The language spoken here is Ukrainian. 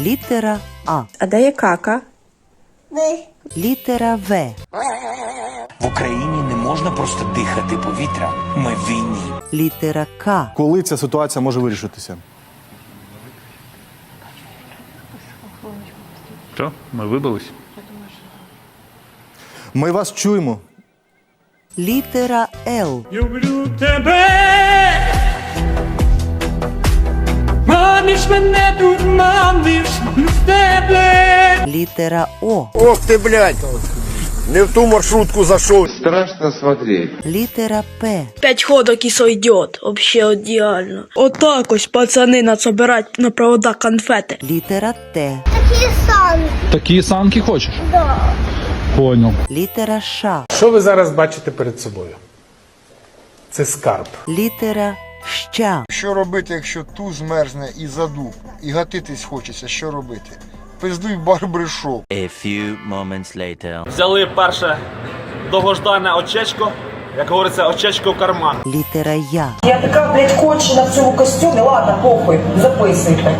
Літера А. А де є кака? Літера В. В Україні не можна просто дихати повітря. Ми в війні. Літера К. Коли ця ситуація може вирішитися? Що? Ми вибились? Ми вас чуємо. Літера Л. Люблю тебе. Маниш мене тут, маниш в тебе. Літера О. Ох ти, блядь! Не в ту маршрутку зайшов. Страшно смотреть. Літера П. Пять ходок и сойдет. Вообще идеально. Вот так ось пацаны надо собирать на провода конфети. Літера Т. Такі санки хочеш? Да. Понял. Літера Ш. Що ви зараз бачите перед собою? Це скарб. Літера Щ. Що робити, якщо туз змерзне і задуб, і гатитись хочеться, що робити? Пиздуй барбершоп. Взяли перше довгождане очечко. Як говориться, очечко в карман. Літера Я. Я така, блядь, кончена в цьому костюмі. Ладно, похуй, записуйте.